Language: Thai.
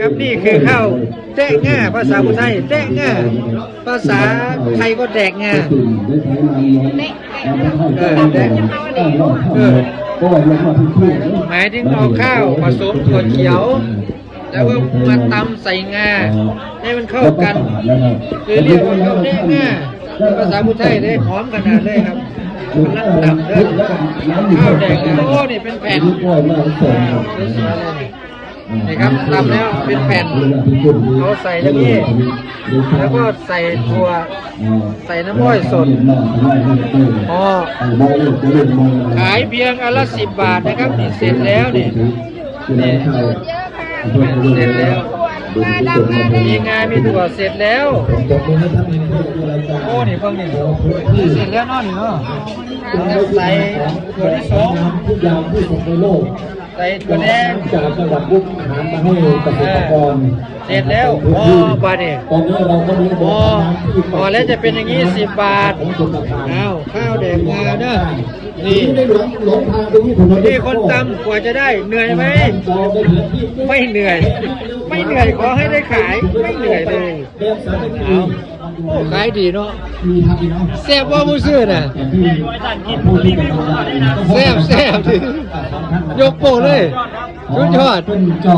ครับนี่คือข้าวแจ้ง่าภาษาพุทธไทยแจ้ง่าภาษาไทยก็แดกง่าเออแดกเออหมายถึงเอาข้าวผสมถั่วเขียว แล้วก็มาตำใส่งาให้มันเข้ากันคือเรียกว่าข้าวแจ้ง่าภาษาพุทธไทยได้หอมขนาดเลยครับกำลังตำเด้อข้าวแดงโอ้นี่เป็นแผ่น นี่ครับตำแล้วเป็นแผ่นเอาใส่อย่างนี้ แล้วก็ใส่ถั่วใส่น้ำอ้อยสดอ๋อขายเพียงอันละสิบบาทนะครับนี่เสร็จแล้วนี่นี่เสร็จแล้วมีงานมีถั่วเสร็จแล้วโอ้นี่เพิ่งนี่นี่เสร็จแล้วนอนนี่เนาะใส่ถั่วที่สอง ทุกอย่างที่ส่งในโลกใส่ถั่วแดงจากจังหวัดมุกหารมาให้เกษตรกรเสร็จแล้วพออบาทเนี่ยตอนนี้เราก็มีพอพอแล้วจะเป็นอย่างนี้สิบบาทของชนประทานอ้าวข้าวแดงงาเด้อนี่นี่ได้หลงหลงทางไปที่ถนนนี่คนตำกว่าจะได้เหนื่อยไหมจองไปถึงที่ไม่เหนื่อย ไม่เหนื่อยขอให้ได้ขายไม่เหนื่อยเลยแบบสามัคคีเอาโอ้ขายดีเนาะมีทางพี่น้องแซ่บว่าผู้ซื้อน่ะแต่ที่ผู้ที่เป็นคนแซ่บแซ่บดิ ยกโป้เลยสุดยอด เป็นจอ